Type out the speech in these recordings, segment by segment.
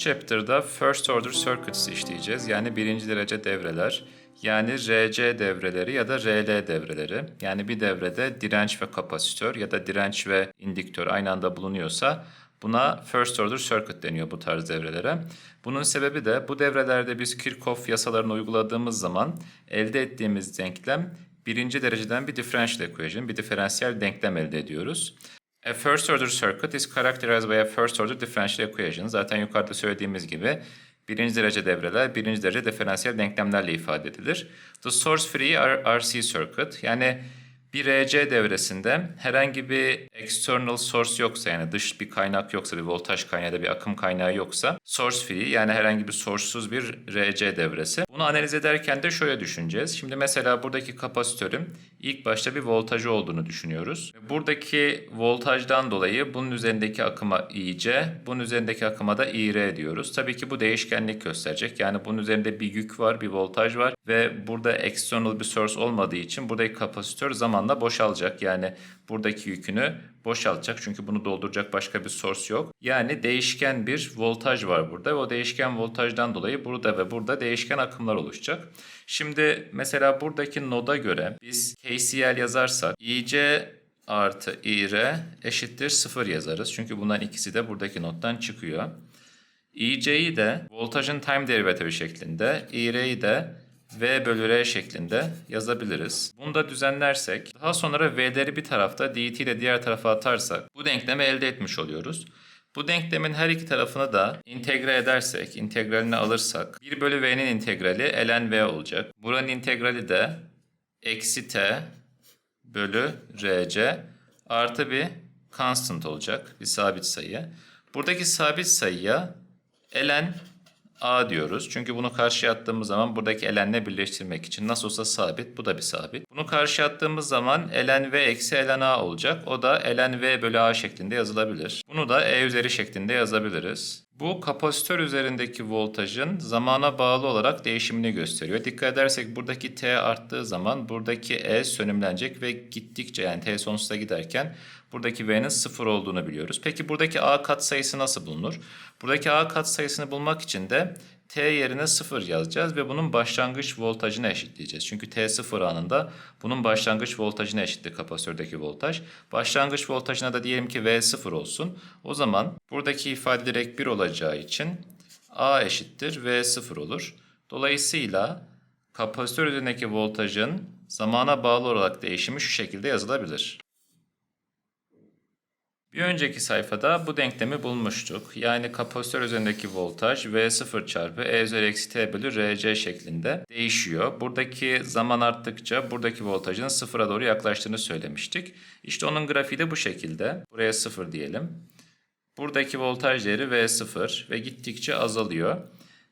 Chapter'da First Order Circuits işleyeceğiz. Yani birinci derece devreler. Yani RC devreleri ya da RL devreleri. Yani bir devrede direnç ve kapasitör ya da direnç ve indüktör aynı anda bulunuyorsa buna First Order Circuit deniyor bu tarz devrelere. Bunun sebebi de bu devrelerde biz Kirchhoff yasalarını uyguladığımız zaman elde ettiğimiz denklem birinci dereceden bir differential equation, bir diferansiyel denklem elde ediyoruz. A first order circuit is characterized by a first order differential equation. Zaten yukarıda söylediğimiz gibi birinci derece devreler birinci derece diferansiyel denklemlerle ifade edilir. The source free RC circuit yani bir RC devresinde herhangi bir external source yoksa yani dış bir kaynak yoksa bir voltaj kaynağı da bir akım kaynağı yoksa source free yani herhangi bir source'suz bir RC devresi. Bunu analiz ederken de şöyle düşüneceğiz. Şimdi mesela buradaki kapasitörün ilk başta bir voltajı olduğunu düşünüyoruz. Buradaki voltajdan dolayı bunun üzerindeki akıma IC, bunun üzerindeki akıma da IR diyoruz. Tabii ki bu değişkenlik gösterecek. Yani bunun üzerinde bir yük var, bir voltaj var ve burada external bir source olmadığı için buradaki kapasitör zamanla boşalacak. Yani buradaki yükünü boşaltacak çünkü bunu dolduracak başka bir source yok. Yani değişken bir voltaj var burada ve o değişken voltajdan dolayı burada ve burada değişken akımlar oluşacak. Şimdi mesela buradaki noda göre biz KCL yazarsak IC artı IR eşittir 0 yazarız. Çünkü bunların ikisi de buradaki nottan çıkıyor. IC'yi de voltajın time derivatifi şeklinde, IR'yi de V bölü R şeklinde yazabiliriz. Bunu da düzenlersek, daha sonra V'leri bir tarafta, dt ile diğer tarafa atarsak bu denklemi elde etmiş oluyoruz. Bu denklemin her iki tarafını da integre edersek, integralini alırsak 1 bölü V'nin integrali ln V olacak. Buranın integrali de eksi T bölü RC artı bir constant olacak. Bir sabit sayı. Buradaki sabit sayıya ln a diyoruz. Çünkü bunu karşıya attığımız zaman buradaki ln'le birleştirmek için nasıl olsa sabit. Bu da bir sabit. Bunu karşıya attığımız zaman ln v eksi ln a olacak. O da ln v bölü a şeklinde yazılabilir. Bunu da e üzeri şeklinde yazabiliriz. Bu kapasitör üzerindeki voltajın zamana bağlı olarak değişimini gösteriyor. Dikkat edersek buradaki T arttığı zaman buradaki E sönümlenecek ve gittikçe yani T sonsuza giderken buradaki V'nin sıfır olduğunu biliyoruz. Peki buradaki A katsayısı nasıl bulunur? Buradaki A katsayısını bulmak için de T yerine 0 yazacağız ve bunun başlangıç voltajını eşitleyeceğiz. Çünkü T 0 anında bunun başlangıç voltajına eşittir kapasitördeki voltaj. Başlangıç voltajına da diyelim ki V 0 olsun. O zaman buradaki ifade direkt 1 olacağı için A eşittir V 0 olur. Dolayısıyla kapasitör üzerindeki voltajın zamana bağlı olarak değişimi şu şekilde yazılabilir. Bir önceki sayfada bu denklemi bulmuştuk. Yani kapasitör üzerindeki voltaj V0 çarpı E üzeri eksi T bölü RC şeklinde değişiyor. Buradaki zaman arttıkça buradaki voltajın sıfıra doğru yaklaştığını söylemiştik. İşte onun grafiği de bu şekilde. Buraya 0 diyelim. Buradaki voltaj değeri V0 ve gittikçe azalıyor.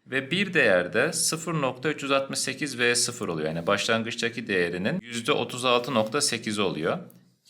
Ve bir değerde 0.368 V0 oluyor. Yani başlangıçtaki değerinin %36.8 oluyor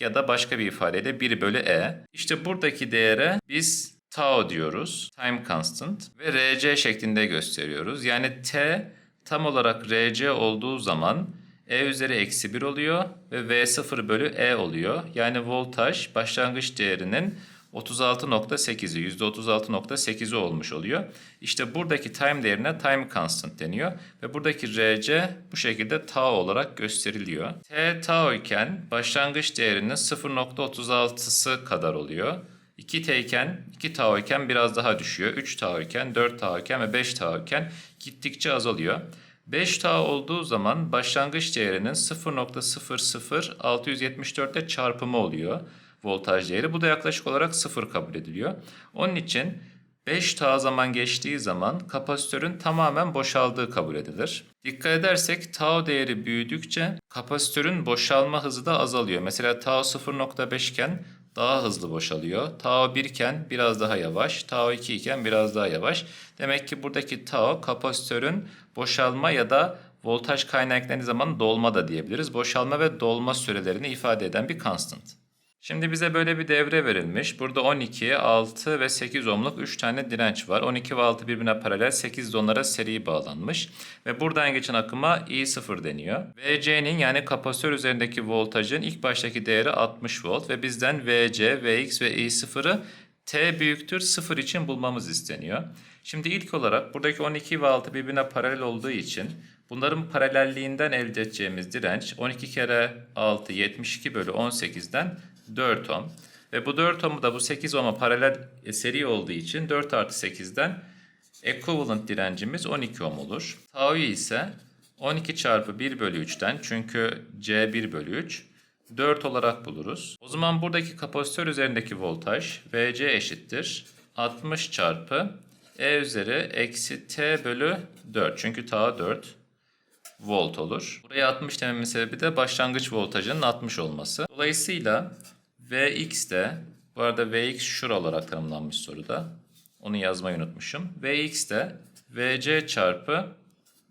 ya da başka bir ifadeyle 1 bölü e. İşte buradaki değere biz tau diyoruz. Time constant ve rc şeklinde gösteriyoruz. Yani t tam olarak rc olduğu zaman e üzeri eksi 1 oluyor ve v0 bölü e oluyor. Yani voltaj başlangıç değerinin 36.8'i %36.8'i olmuş oluyor. İşte buradaki time değerine time constant deniyor ve buradaki rc bu şekilde tau olarak gösteriliyor. T tau iken başlangıç değerinin 0.36'sı kadar oluyor. 2t iken 2 tau iken biraz daha düşüyor. 3 tau iken 4 tau iken ve 5 tau iken gittikçe azalıyor. 5 tau olduğu zaman başlangıç değerinin 0.00674'te çarpımı oluyor voltaj değeri. Bu da yaklaşık olarak 0 kabul ediliyor. Onun için 5 tau zaman geçtiği zaman kapasitörün tamamen boşaldığı kabul edilir. Dikkat edersek tau değeri büyüdükçe kapasitörün boşalma hızı da azalıyor. Mesela tau 0.5 iken daha hızlı boşalıyor. Tau 1 iken biraz daha yavaş, tau 2 iken biraz daha yavaş. Demek ki buradaki tau kapasitörün boşalma ya da voltaj kaynaklandığı zaman dolma da diyebiliriz. Boşalma ve dolma sürelerini ifade eden bir constant. Şimdi bize böyle bir devre verilmiş. Burada 12, 6 ve 8 ohmluk 3 tane direnç var. 12 ve 6 birbirine paralel, 8 de onlara seri bağlanmış. Ve buradan geçen akıma I0 deniyor. VC'nin yani kapasitör üzerindeki voltajın ilk baştaki değeri 60 volt ve bizden VC, Vx ve I0'ı T büyüktür 0 için bulmamız isteniyor. Şimdi ilk olarak buradaki 12 ve 6 birbirine paralel olduğu için bunların paralelliğinden elde edeceğimiz direnç 12 kere 6 72 bölü 18'den 4 ohm. Ve bu 4 ohmu da bu 8 ohma paralel e, seri olduğu için 4 artı 8'den equivalent direncimiz 12 ohm olur. Tau ise 12 çarpı 1 bölü 3'ten çünkü C 1 bölü 3 4 olarak buluruz. O zaman buradaki kapasitör üzerindeki voltaj VC eşittir 60 çarpı E üzeri eksi T bölü 4. Çünkü ta 4 volt olur. Buraya 60 dememin sebebi de başlangıç voltajının 60 olması. Dolayısıyla Vx de bu arada Vx şura olarak tanımlanmış soruda. Onu yazmayı unutmuşum. Vx de Vc çarpı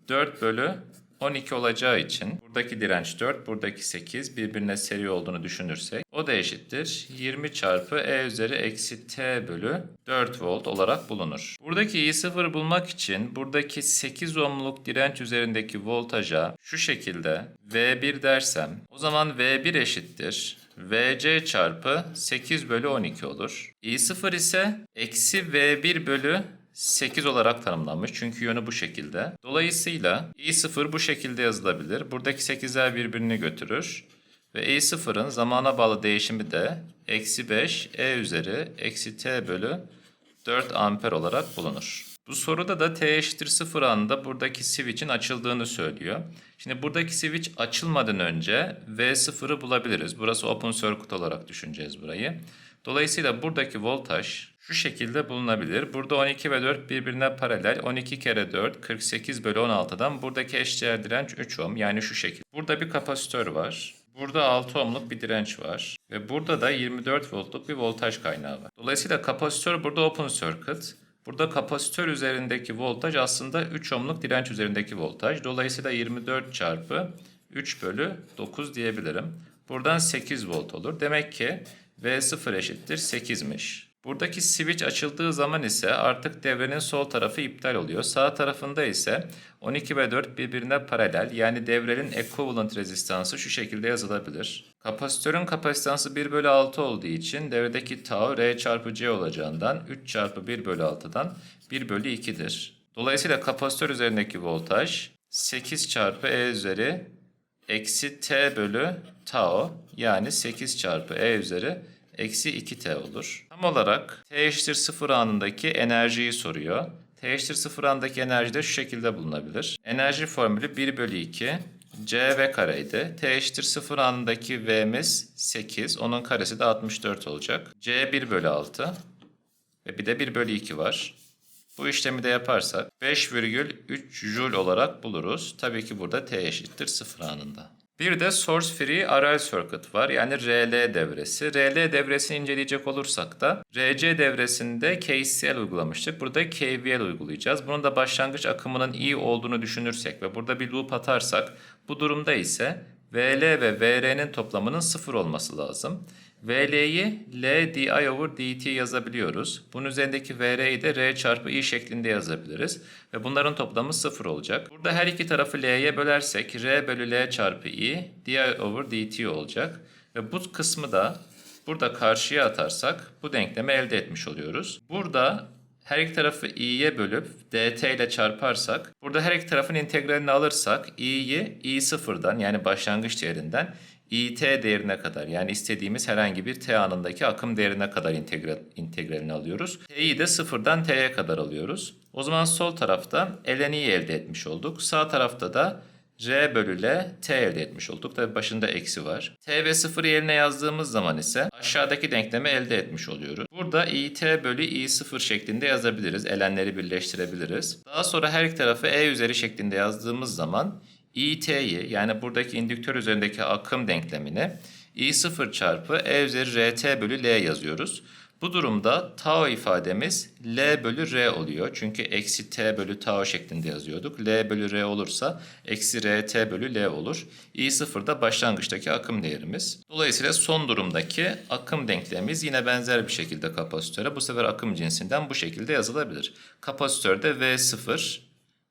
4 bölü 12 olacağı için buradaki direnç 4, buradaki 8 birbirine seri olduğunu düşünürsek o da eşittir 20 çarpı E üzeri eksi T bölü 4 volt olarak bulunur. Buradaki i0 bulmak için buradaki 8 ohmluk direnç üzerindeki voltaja şu şekilde V1 dersem o zaman V1 eşittir VC çarpı 8 bölü 12 olur. i0 ise eksi V1 bölü 8 olarak tanımlanmış çünkü yönü bu şekilde. Dolayısıyla i0 bu şekilde yazılabilir. Buradaki 8'ler birbirini götürür. Ve i0'ın zamana bağlı değişimi de eksi 5 e üzeri eksi t bölü 4 amper olarak bulunur. Bu soruda da t eşittir 0 anında buradaki switch'in açıldığını söylüyor. Şimdi buradaki switch açılmadan önce V0'ı bulabiliriz. Burası open circuit olarak düşüneceğiz burayı. Dolayısıyla buradaki voltaj şu şekilde bulunabilir. Burada 12 ve 4 birbirine paralel. 12 kere 4 48 bölü 16'dan buradaki eşdeğer direnç 3 ohm. Yani şu şekilde. Burada bir kapasitör var. Burada 6 ohmluk bir direnç var. Ve burada da 24 voltluk bir voltaj kaynağı var. Dolayısıyla kapasitör burada open circuit. Burada kapasitör üzerindeki voltaj aslında 3 ohmluk direnç üzerindeki voltaj. Dolayısıyla 24 çarpı 3 bölü 9 diyebilirim. Buradan 8 volt olur. Demek ki V0 eşittir 8'miş. Buradaki switch açıldığı zaman ise artık devrenin sol tarafı iptal oluyor. Sağ tarafında ise 12 ve 4 birbirine paralel yani devrenin equivalent rezistansı şu şekilde yazılabilir. Kapasitörün kapasitansı 1 bölü 6 olduğu için devredeki tau R çarpı C olacağından 3 çarpı 1 bölü 6'dan 1 bölü 2'dir. Dolayısıyla kapasitör üzerindeki voltaj 8 çarpı E üzeri eksi T bölü tau yani 8 çarpı E üzeri eksi 2T olur. Tam olarak T eşittir 0 anındaki enerjiyi soruyor. T eşittir 0 anındaki enerji de şu şekilde bulunabilir. Enerji formülü 1 bölü 2 CV kareydi. T eşittir 0 anındaki V'miz 8. Onun karesi de 64 olacak. C 1 bölü 6. Ve bir de 1 bölü 2 var. Bu işlemi de yaparsak 5,3 Joule olarak buluruz. Tabii ki burada T eşittir 0 anında. Bir de source free RL circuit var yani RL devresi. RL devresini inceleyecek olursak da RC devresinde KCL uygulamıştık. Burada KVL uygulayacağız. Bunun da başlangıç akımının iyi olduğunu düşünürsek ve burada bir loop atarsak bu durumda ise VL ve VR'nin toplamının sıfır olması lazım. VL'yi L di over dt yazabiliyoruz. Bunun üzerindeki VR'yi de R çarpı I şeklinde yazabiliriz. Ve bunların toplamı 0 olacak. Burada her iki tarafı L'ye bölersek R bölü L çarpı I di over dt olacak. Ve bu kısmı da burada karşıya atarsak bu denklemi elde etmiş oluyoruz. Burada her iki tarafı i'ye bölüp dt ile çarparsak, burada her iki tarafın integralini alırsak i'yi i sıfırdan yani başlangıç değerinden it değerine kadar yani istediğimiz herhangi bir t anındaki akım değerine kadar integral, integralini alıyoruz. t'yi de sıfırdan t'ye kadar alıyoruz. O zaman sol tarafta ln'yi elde etmiş olduk. Sağ tarafta da R bölü L T elde etmiş olduk. Tabi başında eksi var. T ve 0 yerine yazdığımız zaman ise aşağıdaki denklemi elde etmiş oluyoruz. Burada IT bölü I0 şeklinde yazabiliriz. Elenleri birleştirebiliriz. Daha sonra her iki tarafı E üzeri şeklinde yazdığımız zaman IT'yi yani buradaki indüktör üzerindeki akım denklemini I0 çarpı E üzeri RT bölü L yazıyoruz. Bu durumda tau ifademiz L bölü R oluyor. Çünkü eksi T bölü tau şeklinde yazıyorduk. L bölü R olursa eksi RT bölü L olur. I0 da başlangıçtaki akım değerimiz. Dolayısıyla son durumdaki akım denklemimiz yine benzer bir şekilde kapasitöre. Bu sefer akım cinsinden bu şekilde yazılabilir. Kapasitörde V0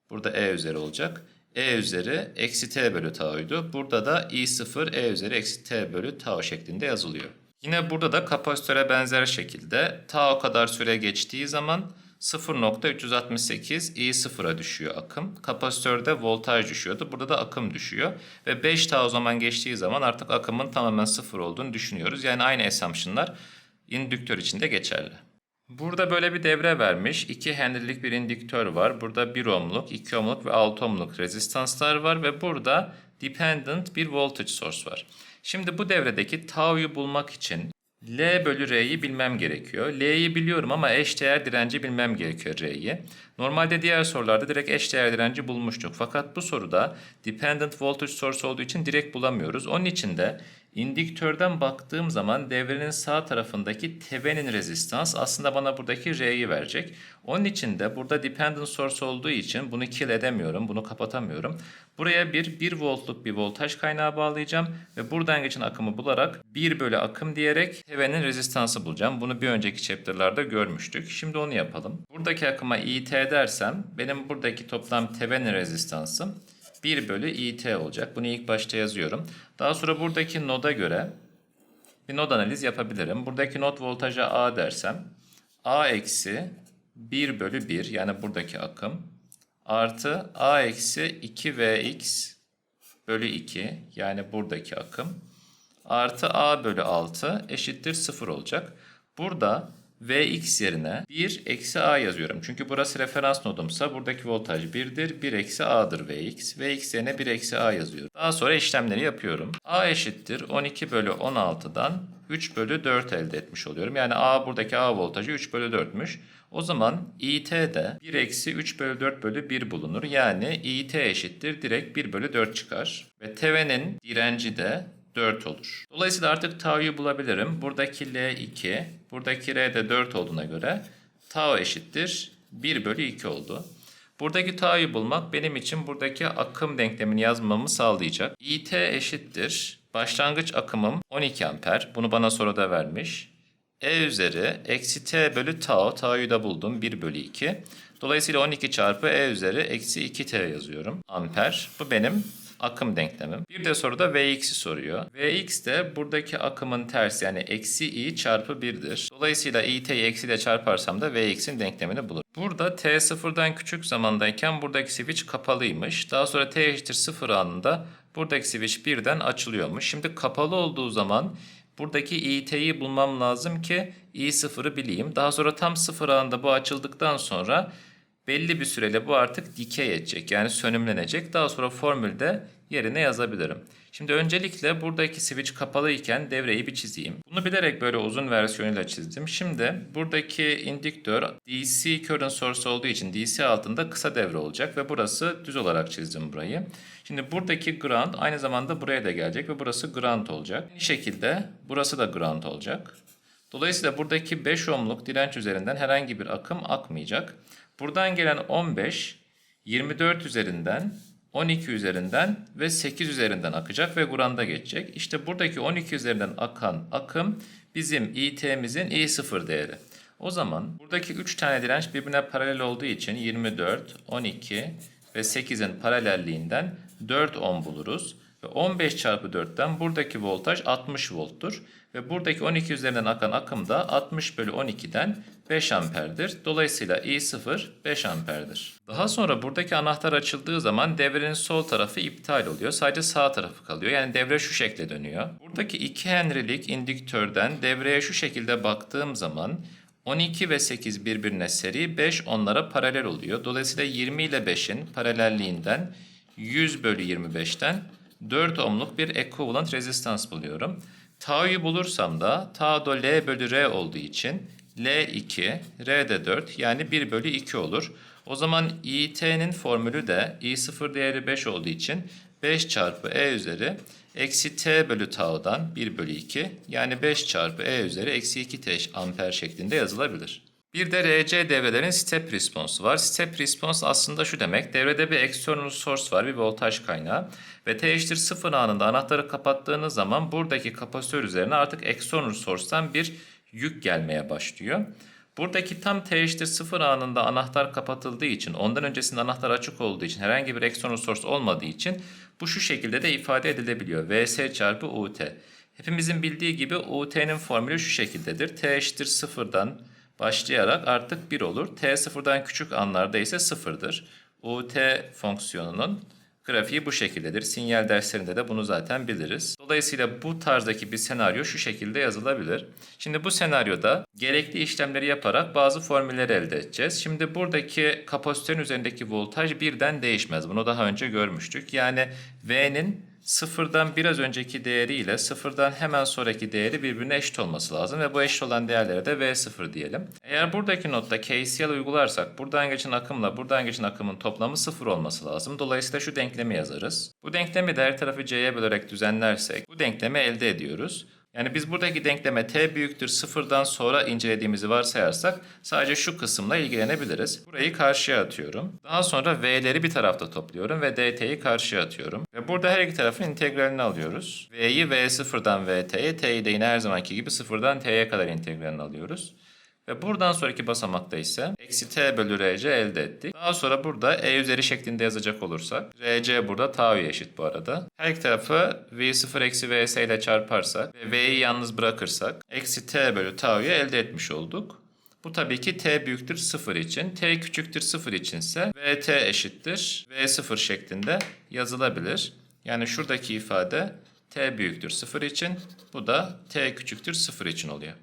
burada E üzeri olacak. E üzeri eksi T bölü tau'ydu. Burada da I0 E üzeri eksi T bölü tau şeklinde yazılıyor. Yine burada da kapasitöre benzer şekilde ta o kadar süre geçtiği zaman 0.368 i sıfıra düşüyor akım. Kapasitörde voltaj düşüyordu. Burada da akım düşüyor. Ve 5 ta o zaman geçtiği zaman artık akımın tamamen sıfır olduğunu düşünüyoruz. Yani aynı assumption'lar indüktör için de geçerli. Burada böyle bir devre vermiş. 2 Henry'lik bir indüktör var. Burada 1 ohmluk, 2 ohmluk ve 6 ohmluk rezistanslar var ve burada dependent bir voltage source var. Şimdi bu devredeki tau'yu bulmak için L bölü R'yi bilmem gerekiyor. L'yi biliyorum ama eşdeğer direnci bilmem gerekiyor R'yi. Normalde diğer sorularda direkt eşdeğer direnci bulmuştuk. Fakat bu soruda dependent voltage source olduğu için direkt bulamıyoruz. Onun için de indüktörden baktığım zaman devrenin sağ tarafındaki Thevenin rezistans aslında bana buradaki R'yi verecek. Onun için de burada dependent source olduğu için bunu kill edemiyorum, bunu kapatamıyorum. Buraya bir 1 voltluk bir voltaj kaynağı bağlayacağım ve buradan geçen akımı bularak 1 bölü akım diyerek Thevenin rezistansı bulacağım. Bunu bir önceki chapter'larda görmüştük. Şimdi onu yapalım. Buradaki akıma IT dersem benim buradaki toplam Thevenin rezistansım 1 bölü IT olacak. Bunu ilk başta yazıyorum. Daha sonra buradaki noda göre bir nod analiz yapabilirim. Buradaki nod voltaja A dersem A eksi 1 bölü 1 yani buradaki akım artı A eksi 2 Vx bölü 2 yani buradaki akım artı A bölü 6 eşittir 0 olacak. Burada Vx yerine 1 eksi A yazıyorum. Çünkü burası referans nodumsa buradaki voltaj 1'dir. 1 eksi A'dır Vx. Vx yerine 1 eksi A yazıyorum. Daha sonra işlemleri yapıyorum. A eşittir 12 bölü 16'dan 3 bölü 4 elde etmiş oluyorum. Yani A buradaki A voltajı 3 bölü 4'müş. O zaman IT de 1 eksi 3 bölü 4 bölü 1 bulunur. Yani IT eşittir direkt 1 bölü 4 çıkar. Ve Thevenin direnci de 4 olur. Dolayısıyla artık tau'yu bulabilirim. Buradaki L2, buradaki R de 4 olduğuna göre tau eşittir 1 bölü 2 oldu. Buradaki tau'yu bulmak benim için buradaki akım denklemini yazmamı sağlayacak. IT eşittir. Başlangıç akımım 12 amper. Bunu bana soruda vermiş. E üzeri eksi t bölü tau. Tau'yu da buldum. 1 bölü 2. Dolayısıyla 12 çarpı e üzeri eksi 2t yazıyorum. Amper. Bu benim akım denklemim. Bir de soruda Vx'i soruyor. Vx de buradaki akımın tersi yani eksi i çarpı 1'dir. Dolayısıyla i'yi eksi ile çarparsam da Vx'in denklemini bulur. Burada t sıfırdan küçük zamandayken buradaki switch kapalıymış. Daha sonra t eşittir 0 anında buradaki switch birden açılıyormuş. Şimdi kapalı olduğu zaman buradaki i'yi bulmam lazım ki i sıfırı bileyim. Daha sonra tam sıfır anında bu açıldıktan sonra belli bir süreyle bu artık dikey edecek. Yani sönümlenecek. Daha sonra formülde yerine yazabilirim. Şimdi öncelikle buradaki switch kapalı iken devreyi bir çizeyim. Bunu bilerek böyle uzun versiyonuyla çizdim. Şimdi buradaki indüktör DC current source olduğu için DC altında kısa devre olacak ve burası düz olarak çizdim burayı. Şimdi buradaki ground aynı zamanda buraya da gelecek ve burası ground olacak. Aynı şekilde burası da ground olacak. Dolayısıyla buradaki 5 ohmluk direnç üzerinden herhangi bir akım akmayacak. Buradan gelen 15, 24 üzerinden, 12 üzerinden ve 8 üzerinden akacak ve Guranda geçecek. İşte buradaki 12 üzerinden akan akım bizim IT'mizin I0 değeri. O zaman buradaki 3 tane direnç birbirine paralel olduğu için 24, 12 ve 8'in paralelliğinden 4 ohm buluruz. Ve 15 çarpı 4'ten buradaki voltaj 60 volttur. Ve buradaki 12 üzerinden akan akım da 60 bölü 12'den 5 amperdir. Dolayısıyla I0 5 amperdir. Daha sonra buradaki anahtar açıldığı zaman devrenin sol tarafı iptal oluyor. Sadece sağ tarafı kalıyor. Yani devre şu şekle dönüyor. Buradaki 2 Henry'lik indüktörden devreye şu şekilde baktığım zaman 12 ve 8 birbirine seri, 5 onlara paralel oluyor. Dolayısıyla 20 ile 5'in paralelliğinden 100 bölü 25'ten 4 ohmluk bir equivalent rezistans buluyorum. Tau'yu bulursam da tau da L bölü R olduğu için L2, R de 4 yani 1 bölü 2 olur. O zaman IT'nin formülü de I0 değeri 5 olduğu için 5 çarpı E üzeri eksi T bölü tau'dan 1 bölü 2 yani 5 çarpı E üzeri eksi 2 T amper şeklinde yazılabilir. Bir de RC devrelerin step response var. Step response aslında şu demek. Devrede bir external source var, bir voltaj kaynağı. Ve T eşittir 0 anında anahtarı kapattığınız zaman buradaki kapasitör üzerine artık external source'tan bir yük gelmeye başlıyor. Buradaki tam T eşittir 0 anında anahtar kapatıldığı için, ondan öncesinde anahtar açık olduğu için, herhangi bir external source olmadığı için bu şu şekilde de ifade edilebiliyor. Vs çarpı UT. Hepimizin bildiği gibi UT'nin formülü şu şekildedir. T eşittir sıfırdan başlayarak artık 1 olur. T sıfırdan küçük anlarda ise sıfırdır. UT fonksiyonunun grafiği bu şekildedir. Sinyal derslerinde de bunu zaten biliriz. Dolayısıyla bu tarzdaki bir senaryo şu şekilde yazılabilir. Şimdi bu senaryoda gerekli işlemleri yaparak bazı formülleri elde edeceğiz. Şimdi buradaki kapasitörün üzerindeki voltaj birden değişmez. Bunu daha önce görmüştük. Yani V'nin sıfırdan biraz önceki değeriyle sıfırdan hemen sonraki değeri birbirine eşit olması lazım ve bu eşit olan değerlere de V0 diyelim. Eğer buradaki notta KCL uygularsak buradan geçen akımla buradan geçen akımın toplamı sıfır olması lazım. Dolayısıyla şu denklemi yazarız. Bu denklemi de her tarafı C'ye bölerek düzenlersek bu denklemi elde ediyoruz. Yani biz buradaki denkleme t büyüktür sıfırdan sonra incelediğimizi varsayarsak sadece şu kısımla ilgilenebiliriz. Burayı karşıya atıyorum. Daha sonra v'leri bir tarafta topluyorum ve dt'yi karşıya atıyorum. Ve burada her iki tarafın integralini alıyoruz. v'yi v sıfırdan vt'ye, t'yi de yine her zamanki gibi sıfırdan t'ye kadar integralini alıyoruz. Ve buradan sonraki basamakta ise eksi t bölü rc elde ettik. Daha sonra burada e üzeri şeklinde yazacak olursak rc burada tau'ya eşit bu arada. Her iki tarafı v0 eksi vs ile çarparsak ve v'yi yalnız bırakırsak eksi t bölü tau'yu elde etmiş olduk. Bu tabii ki t büyüktür 0 için. t küçüktür 0 içinse vt eşittir v0 şeklinde yazılabilir. Yani şuradaki ifade t büyüktür 0 için. Bu da t küçüktür 0 için oluyor.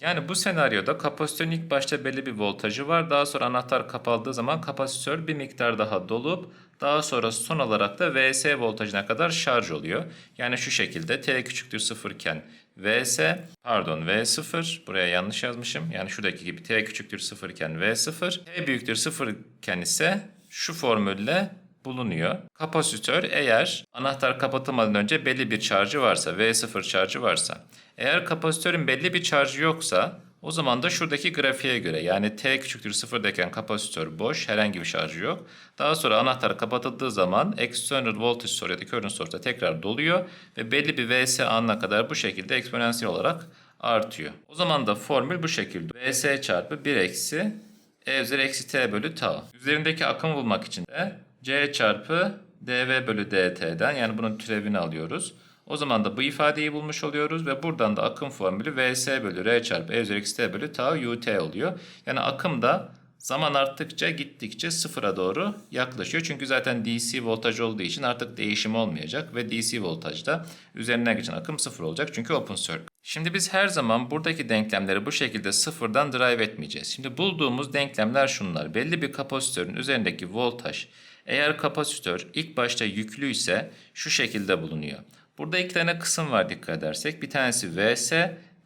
Yani bu senaryoda kapasitörün ilk başta belli bir voltajı var. Daha sonra anahtar kapandığı zaman kapasitör bir miktar daha dolup daha sonra son olarak da VS voltajına kadar şarj oluyor. Yani şu şekilde T küçüktür 0 iken VS pardon V0 buraya yanlış yazmışım. Yani şuradaki gibi T küçüktür 0 iken V0 T büyüktür 0 iken ise şu formülle bulunuyor. Kapasitör eğer anahtar kapatılmadan önce belli bir şarjı varsa, V0 şarjı varsa, eğer kapasitörün belli bir şarjı yoksa o zaman da şuradaki grafiğe göre yani T küçüktür sıfırdayken kapasitör boş, herhangi bir şarjı yok. Daha sonra anahtar kapatıldığı zaman external voltage source ya da current source'da tekrar doluyor ve belli bir VS anına kadar bu şekilde eksponansiyel olarak artıyor. O zaman da formül bu şekilde. VS çarpı 1 eksi E üzeri eksi T bölü tau. Üzerindeki akımı bulmak için de C çarpı dV bölü dt'den yani bunun türevini alıyoruz. O zaman da bu ifadeyi bulmuş oluyoruz ve buradan da akım formülü Vs bölü R çarpı E üzeri eksi T bölü tau ut oluyor. Yani akım da zaman arttıkça gittikçe sıfıra doğru yaklaşıyor. Çünkü zaten DC voltaj olduğu için artık değişim olmayacak ve DC voltajda üzerinden geçen akım sıfır olacak çünkü open circuit. Şimdi biz her zaman buradaki denklemleri bu şekilde sıfırdan drive etmeyeceğiz. Şimdi bulduğumuz denklemler şunlar. Belli bir kapasitörün üzerindeki voltaj eğer kapasitör ilk başta yüklü ise şu şekilde bulunuyor. Burada iki tane kısım var dikkat edersek. Bir tanesi Vs,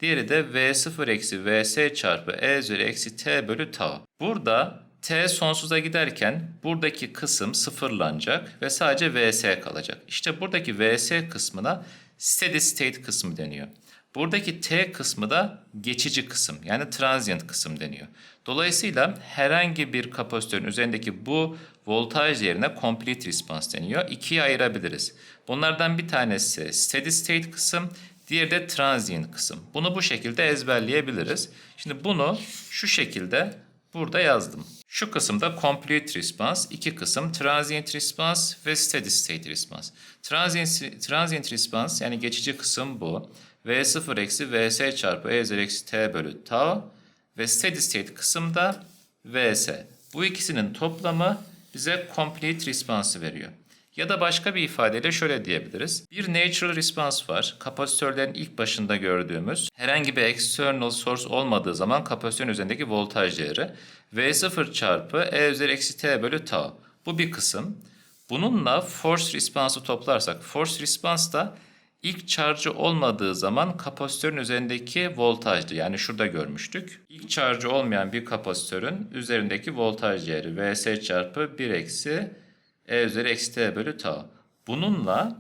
diğeri de V0 eksi Vs çarpı E üzeri eksi T bölü tau. Burada T sonsuza giderken buradaki kısım sıfırlanacak ve sadece Vs kalacak. İşte buradaki Vs kısmına steady state kısmı deniyor. Buradaki T kısmı da geçici kısım yani transient kısım deniyor. Dolayısıyla herhangi bir kapasitörün üzerindeki bu voltaj yerine complete response deniyor. İkiye ayırabiliriz. Bunlardan bir tanesi steady state kısım, diğeri de transient kısım. Bunu bu şekilde ezberleyebiliriz. Şimdi bunu şu şekilde burada yazdım. Şu kısımda complete response, iki kısım transient response ve steady state response. Transient, transient response yani geçici kısım bu. V0 eksi Vs çarpı E üzeri eksi T bölü tau ve steady state kısımda Vs. Bu ikisinin toplamı bize complete response'ı veriyor. Ya da başka bir ifadeyle şöyle diyebiliriz. Bir natural response var. Kapasitörlerin ilk başında gördüğümüz herhangi bir external source olmadığı zaman kapasitörün üzerindeki voltaj değeri. V0 çarpı E üzeri eksi T bölü tau. Bu bir kısım. Bununla force response'ı toplarsak force response da ilk charge'ı olmadığı zaman kapasitörün üzerindeki voltajdı. Yani şurada görmüştük. İlk charge'ı olmayan bir kapasitörün üzerindeki voltaj değeri Vs çarpı 1 eksi E üzeri eksi T bölü tau. Bununla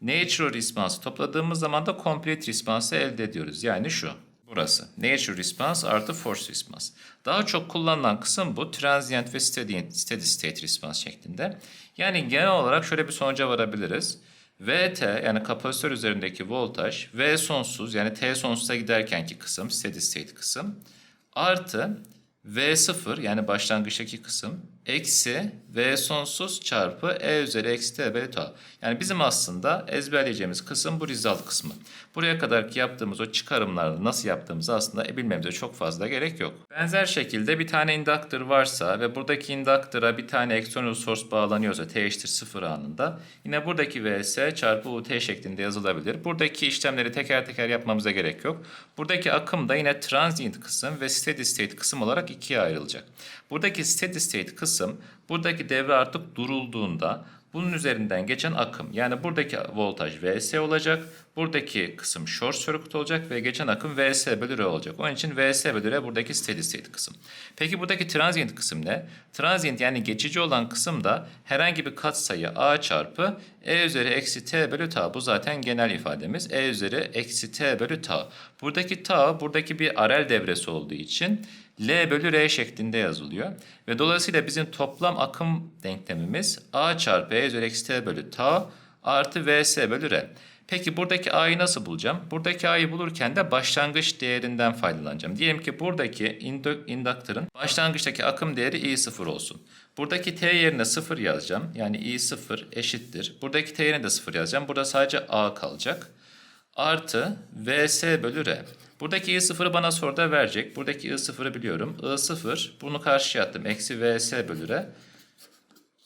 natural response topladığımız zaman da complete response elde ediyoruz. Yani şu. Burası. Natural response artı force response. Daha çok kullanılan kısım bu. Transient ve steady, steady state response şeklinde. Yani genel olarak şöyle bir sonuca varabiliriz. VT yani kapasitör üzerindeki voltaj V sonsuz yani T sonsuza giderkenki kısım steady state kısım artı V0 yani başlangıçtaki kısım eksi v sonsuz çarpı e üzeri eksi t bölü tau. Yani bizim aslında ezberleyeceğimiz kısım bu result kısmı. Buraya kadarki yaptığımız o çıkarımları nasıl yaptığımızı aslında bilmemize çok fazla gerek yok. Benzer şekilde bir tane inductor varsa ve buradaki inductor'a bir tane external source bağlanıyorsa t eşittir 0 anında yine buradaki vs çarpı ut şeklinde yazılabilir. Buradaki işlemleri teker teker yapmamıza gerek yok. Buradaki akım da yine transient kısım ve steady state kısım olarak ikiye ayrılacak. Buradaki steady state kısım buradaki devre artık durulduğunda bunun üzerinden geçen akım yani buradaki voltaj Vs olacak. Buradaki kısım short circuit olacak ve geçen akım Vs bölü R olacak. Onun için Vs bölü R buradaki steady state kısım. Peki buradaki transient kısım ne? Transient yani geçici olan kısım da herhangi bir katsayı A çarpı E üzeri eksi T bölü tau. Bu zaten genel ifademiz. E üzeri eksi T bölü tau. Buradaki tau buradaki bir RL devresi olduğu için L bölü R şeklinde yazılıyor. Ve dolayısıyla bizim toplam akım denklemimiz A çarpı E üzeri eksi T bölü tau artı Vs bölü R. Peki buradaki A'yı nasıl bulacağım? Buradaki A'yı bulurken de başlangıç değerinden faydalanacağım. Diyelim ki buradaki indüktörün başlangıçtaki akım değeri I0 olsun. Buradaki T yerine 0 yazacağım. Yani I0 eşittir. Buradaki T yerine de 0 yazacağım. Burada sadece A kalacak. Artı Vs bölü R. Buradaki I0'ı bana soruda verecek. Buradaki I0'ı biliyorum. I0 bunu karşıya attım. Eksi Vs bölü R.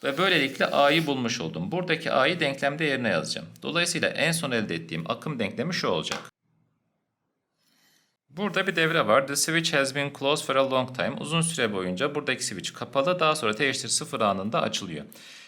Ve böylelikle A'yı bulmuş oldum. Buradaki A'yı denklemde yerine yazacağım. Dolayısıyla en son elde ettiğim akım denklemi şu olacak. Burada bir devre var. The switch has been closed for a long time. Uzun süre boyunca buradaki switch kapalı. Daha sonra t eşittir 0 anında açılıyor.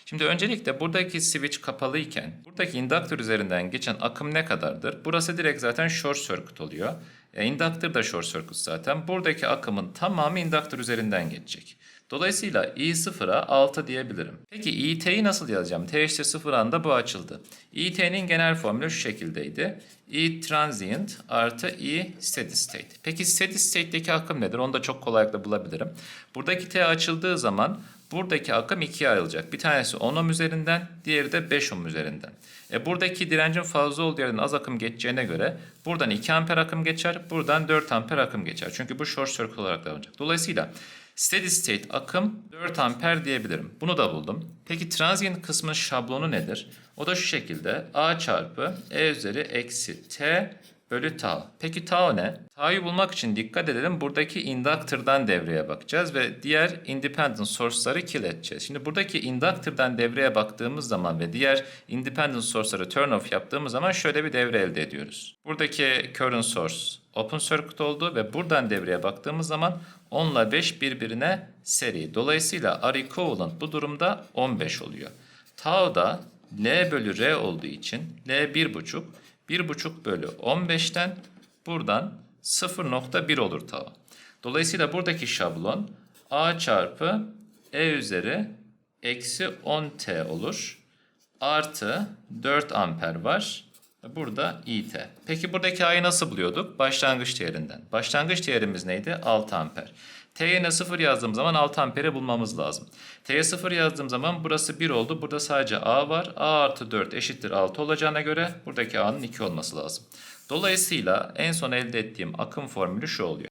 Şimdi öncelikle buradaki switch kapalı iken buradaki indüktör üzerinden geçen akım ne kadardır? Burası direkt zaten short circuit oluyor. E, indüktör da short circuit zaten. Buradaki akımın tamamı indüktör üzerinden geçecek. Dolayısıyla i0'a 6 diyebilirim. Peki it'yi nasıl yazacağım? t eşittir 0 anda bu açıldı. it'nin genel formülü şu şekildeydi. i transient artı i steady state. Peki steady state'deki akım nedir? Onu da çok kolaylıkla bulabilirim. Buradaki t açıldığı zaman buradaki akım ikiye ayrılacak. Bir tanesi 10 ohm üzerinden, diğeri de 5 ohm üzerinden. E buradaki direncin fazla olduğu yerden az akım geçeceğine göre buradan 2 amper akım geçer, buradan 4 amper akım geçer. Çünkü bu short circuit olarak davranacak. Dolayısıyla steady state akım 4 amper diyebilirim. Bunu da buldum. Peki transient kısmın şablonu nedir? O da şu şekilde a çarpı e üzeri eksi t bölü tau. Peki tau ne? Tau'yu bulmak için dikkat edelim. Buradaki inductor'dan devreye bakacağız ve diğer independent source'ları kill edeceğiz. Şimdi buradaki inductor'dan devreye baktığımız zaman ve diğer independent source'ları turn off yaptığımız zaman şöyle bir devre elde ediyoruz. Buradaki current source open circuit oldu ve buradan devreye baktığımız zaman 10 ile 5 birbirine seri. Dolayısıyla R equivalent bu durumda 15 oluyor. Tau da L bölü R olduğu için L 1,5 1,5 bölü 15'ten buradan 0.1 olur tau. Dolayısıyla buradaki şablon A çarpı E üzeri eksi 10T olur. Artı 4 amper var. Burada IT. Peki buradaki A'yı nasıl buluyorduk? Başlangıç değerinden. Başlangıç değerimiz neydi? 6 amper. T yerine 0 yazdığım zaman 6 amperi bulmamız lazım. T'ye 0 yazdığım zaman burası 1 oldu. Burada sadece A var. A artı 4 eşittir 6 olacağına göre buradaki A'nın 2 olması lazım. Dolayısıyla en son elde ettiğim akım formülü şu oluyor.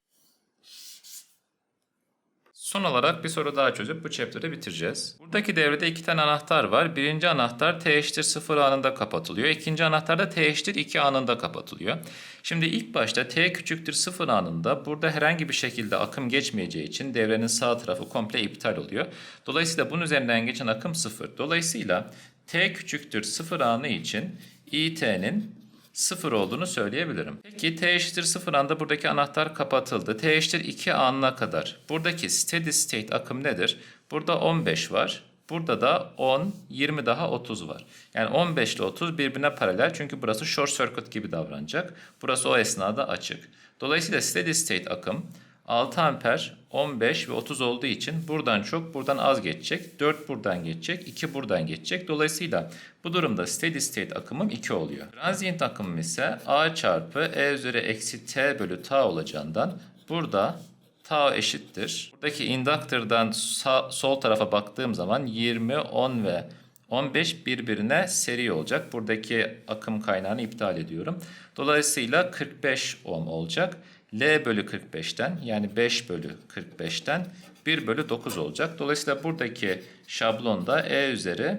Son olarak bir soru daha çözüp bu chapter'ı bitireceğiz. Buradaki devrede iki tane anahtar var. Birinci anahtar t eşittir 0 anında kapatılıyor. İkinci anahtar da t eşittir 2 anında kapatılıyor. Şimdi ilk başta t küçüktür 0 anında burada herhangi bir şekilde akım geçmeyeceği için devrenin sağ tarafı komple iptal oluyor. Dolayısıyla bunun üzerinden geçen akım 0. Dolayısıyla t küçüktür 0 anı için it'nin 0 olduğunu söyleyebilirim. Peki t eşittir 0 anda buradaki anahtar kapatıldı. t eşittir 2 anına kadar buradaki steady state akım nedir? Burada 15 var. Burada da 10, 20 daha 30 var. Yani 15 ile 30 birbirine paralel çünkü burası short circuit gibi davranacak. Burası o esnada açık. Dolayısıyla steady state akım 6 amper, 15 ve 30 olduğu için buradan çok, buradan az geçecek. 4 buradan geçecek, 2 buradan geçecek. Dolayısıyla bu durumda steady state akımım 2 oluyor. Transient akımım ise A çarpı E üzeri eksi T bölü tau olacağından burada tau eşittir. Buradaki inductor'dan sağ, sol tarafa baktığım zaman 20, 10 ve 15 birbirine seri olacak. Buradaki akım kaynağını iptal ediyorum. Dolayısıyla 45 ohm olacak. L bölü 45'ten yani 5 bölü 45'ten 1 bölü 9 olacak. Dolayısıyla buradaki şablonda E üzeri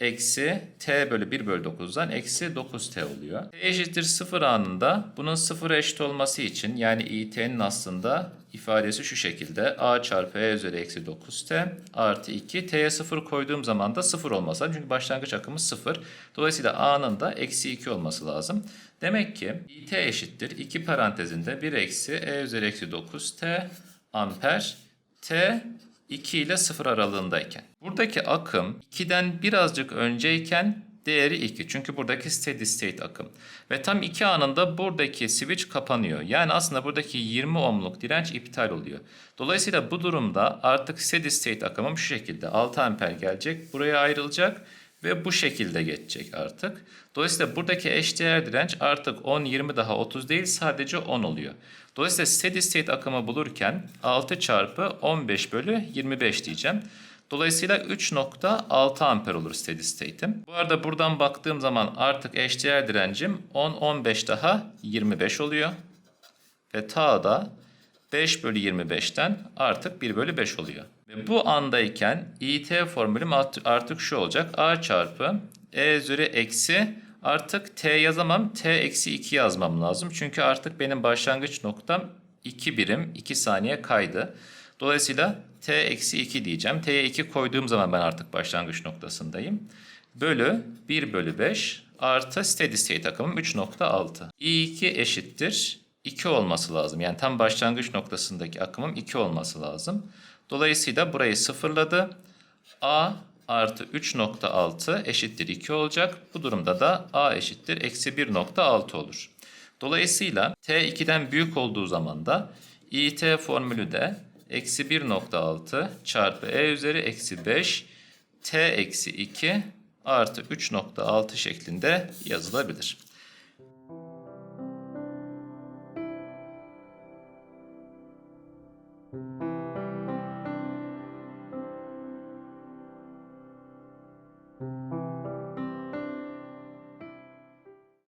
eksi t bölü 1 bölü 9'dan eksi 9t oluyor. t eşittir 0 anında bunun 0 eşit olması için yani i't'nin aslında ifadesi şu şekilde a çarpı e üzeri eksi 9t artı 2 t'ye 0 koyduğum zaman da 0 olması lazım. Çünkü başlangıç akımı 0. Dolayısıyla a'nın da eksi 2 olması lazım. Demek ki it eşittir 2 parantezinde 1 eksi e üzeri eksi 9t amper t 2 ile 0 aralığındayken. Buradaki akım 2'den birazcık önceyken değeri 2. Çünkü buradaki steady state akım. Ve tam 2 anında buradaki switch kapanıyor. Yani aslında buradaki 20 ohmluk direnç iptal oluyor. Dolayısıyla bu durumda artık steady state akımım şu şekilde 6 amper gelecek. Buraya ayrılacak ve bu şekilde geçecek artık. Dolayısıyla buradaki eşdeğer direnç artık 10, 20 daha 30 değil sadece 10 oluyor. Dolayısıyla steady state akımı bulurken 6 çarpı 15 bölü 25 diyeceğim. Dolayısıyla 3.6 amper olur steady state'im. Bu arada buradan baktığım zaman artık eşdeğer direncim 10, 15 daha 25 oluyor. Ve ta da 5 bölü 25'ten artık 1 bölü 5 oluyor. Ve bu andayken IT formülüm artık şu olacak. A çarpı E üzeri eksi artık T yazamam. T eksi 2 yazmam lazım. Çünkü artık benim başlangıç noktam 2 birim 2 saniye kaydı. Dolayısıyla T eksi 2 diyeceğim. T'ye 2 koyduğum zaman ben artık başlangıç noktasındayım. Bölü 1 bölü 5 artı steady state akımım 3.6. I2 eşittir 2 olması lazım. Yani tam başlangıç noktasındaki akımım 2 olması lazım. Dolayısıyla burayı sıfırladı. A artı 3.6 eşittir 2 olacak. Bu durumda da A eşittir eksi 1.6 olur. Dolayısıyla T 2'den büyük olduğu zaman da IT formülü de eksi 1.6 çarpı E üzeri eksi 5 T eksi 2 artı 3.6 şeklinde yazılabilir.